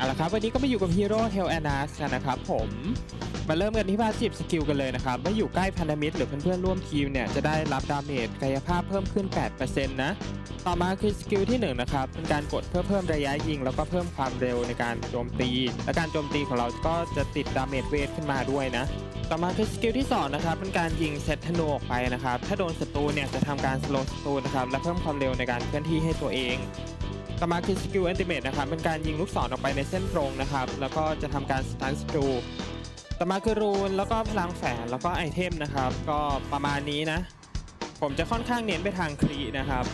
เอาละครับวันนี้ก็มาอยู่กับฮีโร่เทลแอนัสกันนะครับผมมาเริ่มกันที่พาสซีฟสกิลกันเลยนะครับเมื่ออยู่ใกล้พันธมิตรหรือเพื่อนๆร่วมทีมเนี่ยจะได้รับดาเมจกายภาพเพิ่มขึ้น 8%นะต่อมาคือสกิลที่1นะครับเป็นการกดเพื่อเพิ่มระยะยิง แล้วก็เพิ่มความเร็วในการโจมตี และการโจมตีของเราก็จะติดดาเมจเวทขึ้นมาด้วยนะต่อมาคือสกิลที่2นะครับเป็นการยิงเซตธนูออกไปนะครับถ้าโดนศัตรูเนี่ยจะทำการสโลว์ศัตรูนะครับและเพิ่มความเร็วในการเคลื่อนที่ให้ตัวเอง ต่อมาคือสกิลแอนติเมตนะครับเป็นการยิงลูกศรออกไปในเส้นตรงนะครับ แล้วก็จะทำการสตันศัตรูต่อมาคือรูนแล้วก็พลังแฝงแล้วก็ไอเทมนะครับ ก็ประมาณนี้นะ ผมจะค่อนข้างเน้นไปทางครีนะครับ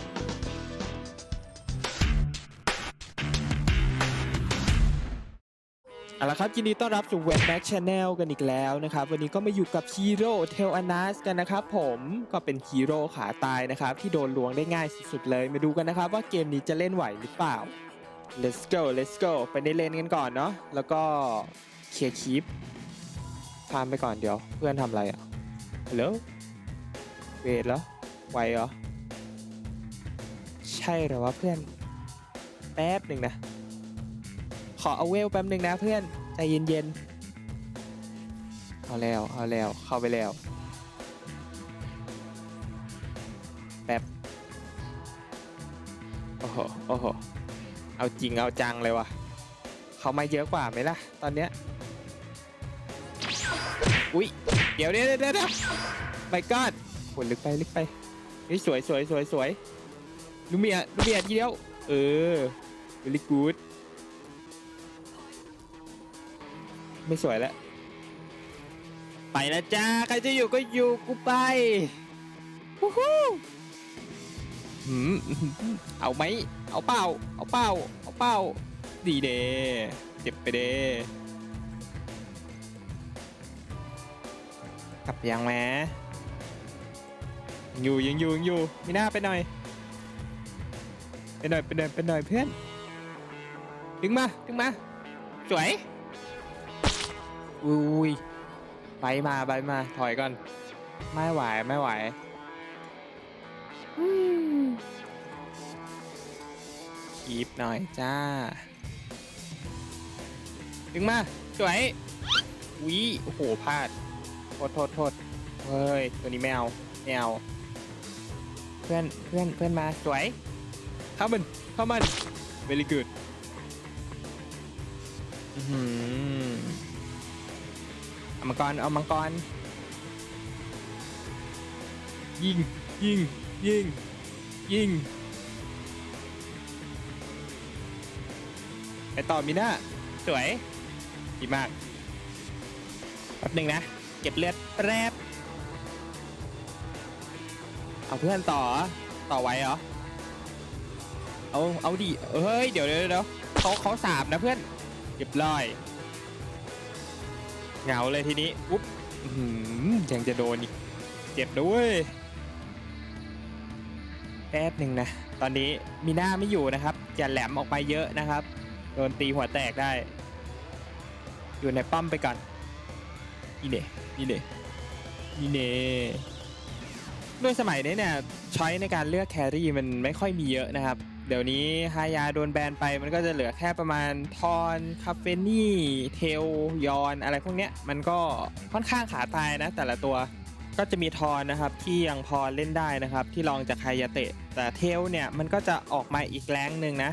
เอาละครับยินดีต้อนรับสู่เว็บแบ็กชาแนลกันอีกแล้วนะครับ วันนี้ก็มาอยู่กับฮีโร่เทลอนัสกันนะครับผมก็เป็นฮีโร่ขาตายนะครับ ที่โดนลวงได้ง่ายสุดๆเลย มาดูกันนะครับว่าเกมนี้จะเล่นไหวหรือเปล่า let's go let's go ไปในเลนกันก่อนเนาะแล้วก็เคลียร์คีปพามไปก่อนเดี๋ยวเพื่อนทำอะไรอะฮัลโหลเวทเหรอไวเหรอใช่เหรอวะเพื่อนแป๊บหนึ่งนะ อเอาเวลแป๊บหนึ่งนะเพื่อนใจเย็นๆเอาแล้วเอาแล้วเข้าไปแล้วแป๊บโอ้โหโอ้โหเอาจริงเอาจังเลยวะเขามาเยอะกว่าไหมล่ะ ตอนเนี้ยอุ๊ยเดี๋ยวเดี๋ยวเดี๋ยวเดี๋ยวไปก้อนโหลึกไปลึกไปเฮ้ยสวยสวยสวยสวยลูเมียลูเมียทีเดียวเออ very good ไม่สวยแล้ว ไปแล้วจ้า ใครจะอยู่ก็อยู่กูไปวู้ฮู้หืมเอาไหม เอาเป้า เอาเป้า เอาเป้า ดีเดเจ็บไปเดกลับยังแหมยังอยู่ยังอยู่ยังอยู่มีหน้าไปหน่อย ไปหน่อยไปหน่อยไปหน่อยเพื่อน ดึงมา ดึงมา สวย อุ้ยไปมาไปมาถอยก่อน ไม่ไหวไม่ไหวคีบหน่อยจ้า ดึงมาสวยวิโอ้โหพลาดโทษโทษโทษเฮ้ย ตัวนี้ไม่เอาไม่เอา เพื่อนเพื่อนเพื่อนมาสวย เข้ามัน เข้ามัน very good อื้อหือเอา มังกรเอามังกร ยิงยิงยิงยิงไปต่อมิน่าสวยดีมากแป๊บหนึ่งนะ เก็บเลือดแป๊บเอาเพื่อนต่อต่อไว้เหรอ เอาเอาดิเฮ้ย เดี๋ยวเดี๋ยวเดี๋ยวเขาเขาสามนะเพื่อนเรียบร้อย เหงาเลยทีนี้อุ๊บยังจะโดนอีก เจ็บด้วยแป๊บหนึ่งนะ ตอนนี้มีหน้าไม่อยู่นะครับอย่าแหลมออกไปเยอะนะครับ โดนตีหัวแตกได้ อยู่ในปั้มไปก่อนนี่เน่นี่เน่นี่เน่ด้วยสมัยนี้เนี่ยช้อยในการเลือกแครี่มันไม่ค่อยมีเยอะนะครับ เดี๋ยวนี้ฮายาโดนแบนไปมันก็จะเหลือแค่ประมาณทอนคาเฟนี่เทลยอนอะไรพวกเนี้ยมันก็ค่อนข้างขาตายนะแต่ละตัวก็จะมีทอนนะครับที่ยังพอเล่นได้นะครับ ที่ลองจากไฮยาเตะ แต่เทลเนี่ยมันก็จะออกมาอีกแรงหนึ่งนะ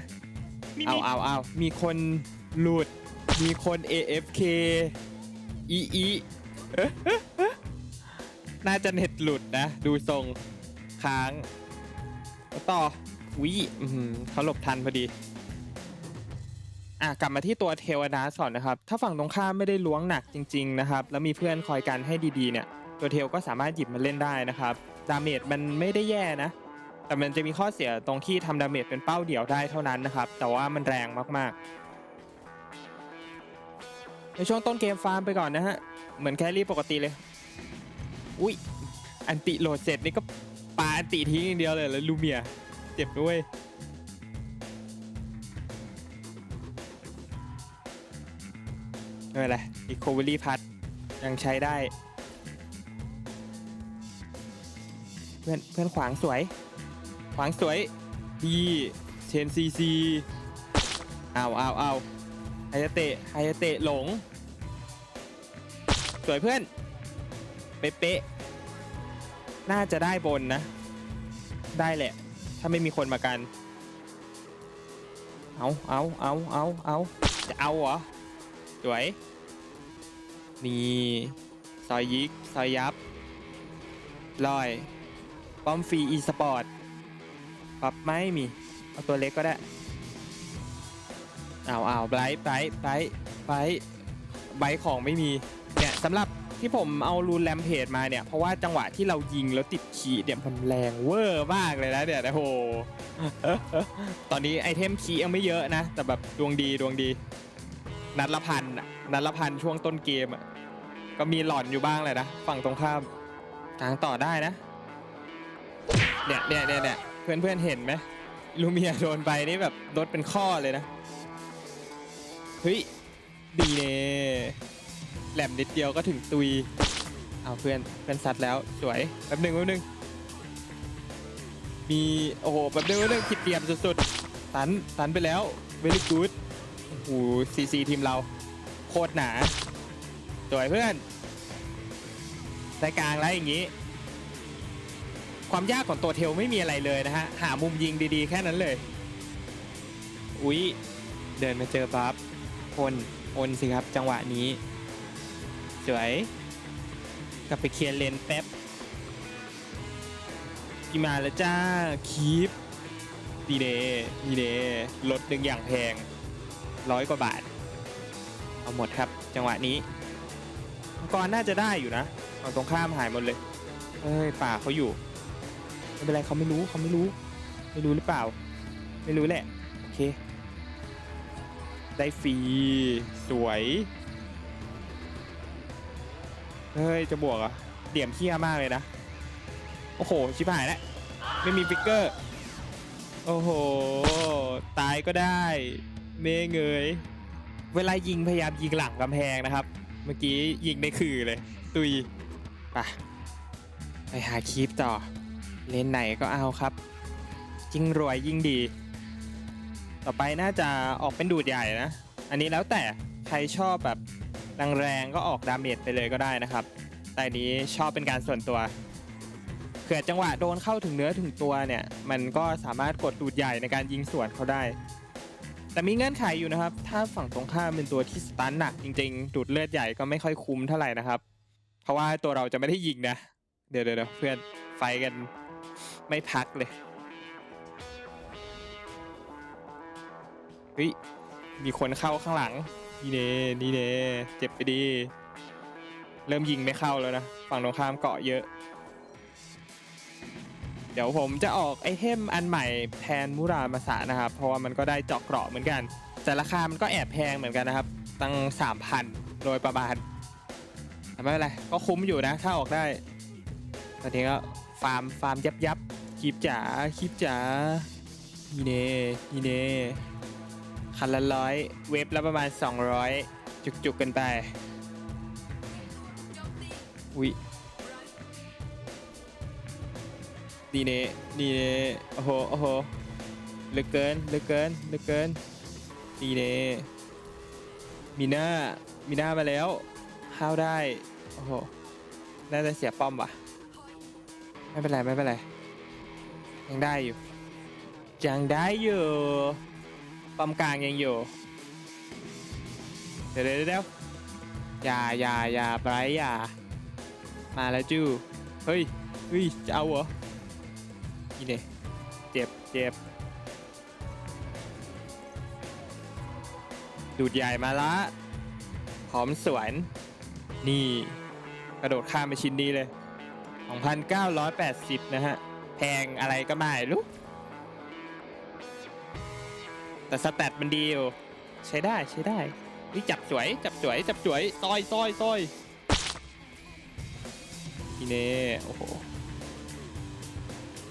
เอาเอาเอามีคนหลุด มีคน AFK อีอีน่าจะเน็ตหลุดนะ ดูทรงค้าง ต่อ วิเขาหลบทันพอดี อะกลับมาที่ตัวเทวดาสอนนะครับ ถ้าฝั่งตรงข้ามไม่ได้ล้วงหนักจริง ๆ นะครับ แล้วมีเพื่อนคอยกันให้ดีๆ เนี่ย ตัวเทลก็สามารถหยิบมาเล่นได้นะครับ ดาเมจมันไม่ได้แย่นะ แต่มันจะมีข้อเสียตรงที่ทำดาเมจเป็นเป้าเดี่ยวได้เท่านั้นนะครับ แต่ว่ามันแรงมากๆในช่วงต้นเกมฟาร์มไปก่อนนะฮะ เหมือนแครี่ปกติเลย อุ้ย อันติโหลดเสร็จนี่ก็ปาอันติทิ้งอย่างเดียวเลยแล้วลูเมีย เจ็บด้วยไม่เป็นไรอีโคเวอรี่พัดยังใช้ได้ เพื่อนเพื่อนขวางสวย ขวางสวยดีเชนซีซีเอาเอาเอาไฮยาเตะฮยาเตะหลง สวยเพื่อน เป๊ะๆน่าจะได้บนนะ ได้แหละ ถ้าไม่มีคนมากัน เอาเอาเอาเอาเอาจะเอาเหรอ สวย นี่ซอยยิกซอยยับลอย ป้อมฟรีอีสปอร์ต ปรับไม่มี เอาตัวเล็กก็ได้ เอาเอาไบรท์ไบรท์ไบรท์ไบรท์ไบรท์ของไม่มี เนี่ยสำหรับ ที่ผมเอารูนแรมเพจมาเนี่ย เพราะว่าจังหวะที่เรายิงแล้วติดขีดเนี่ยมันแรงเวอร์มากเลยนะเนี่ยโอ้โหตอนนี้ไอเทมคีย์ยังไม่เยอะนะ แต่แบบดวงดีดวงดี นัดละพันนัดละพันช่วงต้นเกมอะก็มีหล่อนอยู่บ้างเลยนะ ฝั่งตรงข้ามกลางต่อได้นะ เนี่ยเนี่ยเนี่ยเนี่ยเพื่อนเพื่อนเห็นไหมลูเมียโดนไปนี่แบบรถเป็นข้อเลยนะ เฮ้ย ดีเนี่ย แหลมนิดเดียวก็ถึงตุย เอาเพื่อนเพื่อนซัดแล้วสวยแป๊บหนึ่งแป๊บหนึ่งมีโอ้โหแป๊บหนึ่งแป๊บหนึ่งผิดเตรียมสุดๆตันตันไปแล้ว very good โอ้โหซีซีทีมเรา โคตรหนาสวยเพื่อนได้กลางแล้วอย่างนี้ ความยากของตัวเทลไม่มีอะไรเลยนะฮะ หามุมยิงดีๆ แค่นั้นเลย อุ๊ย เดินมาเจอบัฟพลพลสิครับจังหวะนี้ สวย กลับไปเคลียร์เลนแป๊บพี่มาแล้วจ้า คีปดีเดย์ดีเดย์ลดหนึ่งอย่างแพงร้อยกว่าบาท เอาหมดครับ จังหวะนี้มังกรน่าจะได้อยู่นะฝั่งตรงข้ามหายหมดเลยเอ้ยป่าเขาอยู่ไม่เป็นไรเขาไม่รู้เขาไม่รู้ ไม่รู้หรือเปล่า ไม่รู้แหละ โอเค ได้ฟรีสวย เฮ้ย จะบวกอะเดี่ยมเที่ยมากเลยนะ โอ้โห ชิบหายแล้ว ไม่มีฟิกเกอร์ โอ้โห ตายก็ได้ เมเงย เวลายิงพยายามยิงหลังกำแพงนะครับ เมื่อกี้ยิงในคือเลย ตุยไปไปหาคีปต่อ เลนไหนก็เอาครับ ยิงรวยยิ่งดี ต่อไปน่าจะออกเป็นดูดใหญ่นะ อันนี้แล้วแต่ใครชอบแบบ แรงๆก็ออกดาเมจไปเลยก็ได้นะครับ แต่นนี้ชอบเป็นการส่วนตัวเผื่อจังหวะโดนเข้าถึงเนื้อถึงตัวเนี่ย มันก็สามารถกดดูดใหญ่ในการยิงสวนเขาได้ แต่มีเงื่อนไขอยู่นะครับ ถ้าฝั่งตรงข้ามเป็นตัวที่สตันหนักจริงๆ ดูดเลือดใหญ่ก็ไม่ค่อยคุ้มเท่าไหร่นะครับ เพราะว่าตัวเราจะไม่ได้ยิงนะ เดี๋ยวเดี๋ยวเพื่อนไฟกันไม่พักเลยเฮ้ยมีคนเข้าข้างหลัง นี่เน่นี่เน่เจ็บไปดี เริ่มยิงไม่เข้าแล้วนะ ฝั่งตรงข้ามเกาะเยอะ เดี๋ยวผมจะออกไอเทมอันใหม่แทนมูรามาสะนะครับ เพราะว่ามันก็ได้เจาะเกราะเหมือนกัน แต่ราคามันก็แอบแพงเหมือนกันนะครับ ตั้ง 3,000 โดยประมาณแต่ไม่เป็นไร ก็คุ้มอยู่นะ ถ้าออกได้ตอนนี้ก็ฟาร์มฟาร์มยับยับคลิปจ๋าคลิปจ๋านี่เน่นี่เน่ คันละร้อยเว็บละประมาณ 200 จุกๆกันไป อุ๊ยนี่เน่นี่เน่โอ้โห โอ้โหเหลือเกินเหลือเกินเหลือเกินนี่เน่มีหน้า มีหน้ามาแล้วเข้าได้ โอ้โห น่าจะเสียป้อมว่ะ ไม่เป็นไร ไม่เป็นไร ยังได้อยู่ ยังได้อยู่ ป้อมกลางยังอยู่ เดี๋ยวเดี๋ยวเดี๋ยวอย่าอย่าอย่าไบรท์อย่า มาแล้วจู้เฮ้ยเฮ้ยจะเอาเหรอนี่เนี่ยเจ็บเจ็บดูดใหญ่มาละพร้อมสวน นี่ กระโดดข้ามไปชิ้นนี้เลย 2,980 นะฮะ แพงอะไรก็ไม่รู้ แต่สแตทมันดีอยู่ใช้ได้ใช้ได้นี่จับสวยจับสวยจับสวยซอยซอยซอยนี่เน่โอ้โห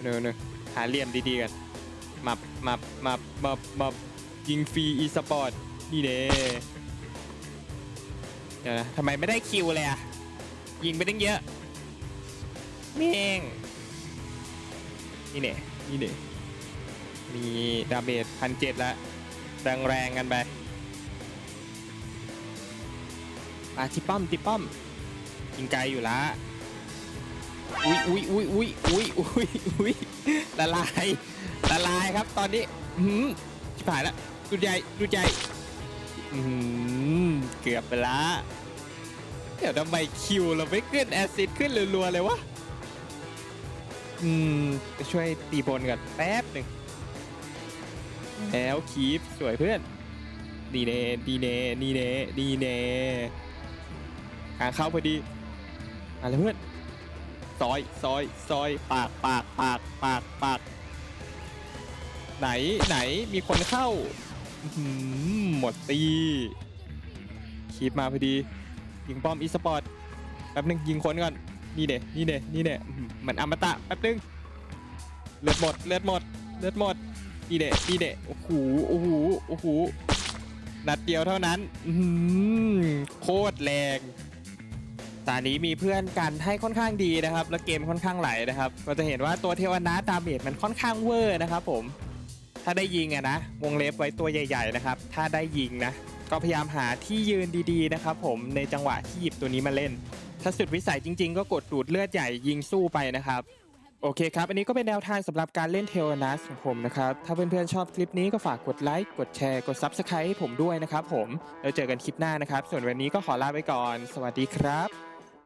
เนอะเนอหาเหลี่ยมดีๆกันมับมับมับมับมับยิงฟรีอีสปอร์ตนี่เน่เดี๋ยวนะทำไมไม่ได้คิวเลยอะยิงไปตั้งเยอะเม่งนี่เนี่ยนี่เนี่ย มีดาเมจพันเจ็ดล้วแรงแรงกันไปมาที่ป้อมที่ป้อมยิงไกลอยู่ละอุ้ยอุ้ยอุ้ยอุ้ยอุ้ยอุ้ยอุ้ยละลายละลายครับตอนนี้อืมชิบหายแล้วดูใหญ่ดูใจอืมเกือบไปละเดี๋ยวทำไมคิวเราไม่ขึ้นแอซิดขึ้นรัวๆเลยวะอืมไปช่วยตีบนก่อนแป๊บหนึ่ง แล้วคีฟสวยเพื่อนดีเน่ดีเน่ดีเน่ดีเน่กาเข้าพอดีมาเลยเพื่อนซอยซอยซอยปากปากปากปากปากไหนไหนมีคนเข้าหมดตีคีบมาพอดี ยิงป้อมอีสปอร์ตแป๊บนึงยิงคนก่อน นี่เน่นี่เน่นี่เน่เหมือนอมตะแป๊บนึง เลือดหมด เลือดหมด เลือดหมด นี่เน่นี่เน่โอ้โหโอ้โหโอ้โหนัดเดียวเท่านั้นอืโคตรแรงตอนนี้มีเพื่อนกันให้ค่อนข้างดีนะครับ และเกมค่อนข้างไหลนะครับ ก็จะเห็นว่าตัวเทวนาดาเมจมันค่อนข้างเวอร์นะครับผมถ้าได้ยิงอะนะวงเล็บไว้ตัวใหญ่ ๆนะครับ ถ้าได้ยิงนะ ก็พยายามหาที่ยืนดีๆนะครับผมในจังหวะที่หยิบตัวนี้มาเล่น ถ้าสุดวิสัยจริง ๆ ก็กดดูดเลือดใหญ่ยิงสู้ไปนะครับ โอเคครับ อันนี้ก็เป็นแนวทางสำหรับการเล่นเทลนัสของผมนะครับ ถ้าเพื่อนๆชอบคลิปนี้ก็ฝากกดไลค์ กดแชร์ กด Subscribe ให้ผมด้วยนะครับผม แล้วเจอกันคลิปหน้านะครับ ส่วนวันนี้ก็ขอลาไปก่อน สวัสดีครับ